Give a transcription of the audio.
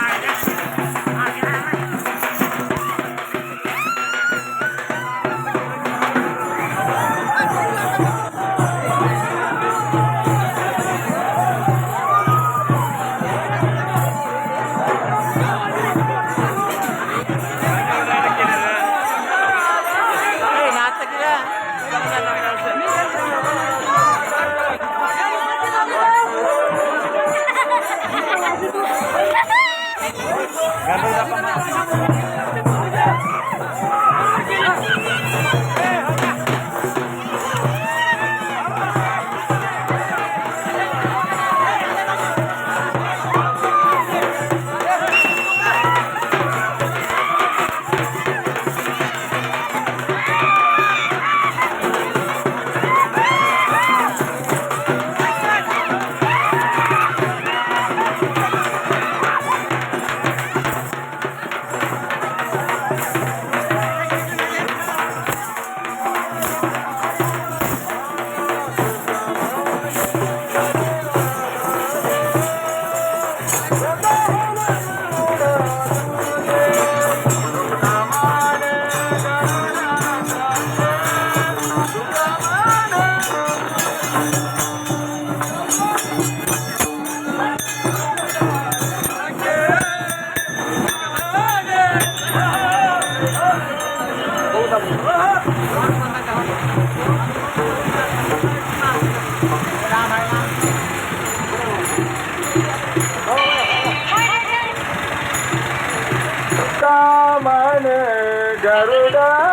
Gracias. I'm કામન Garuda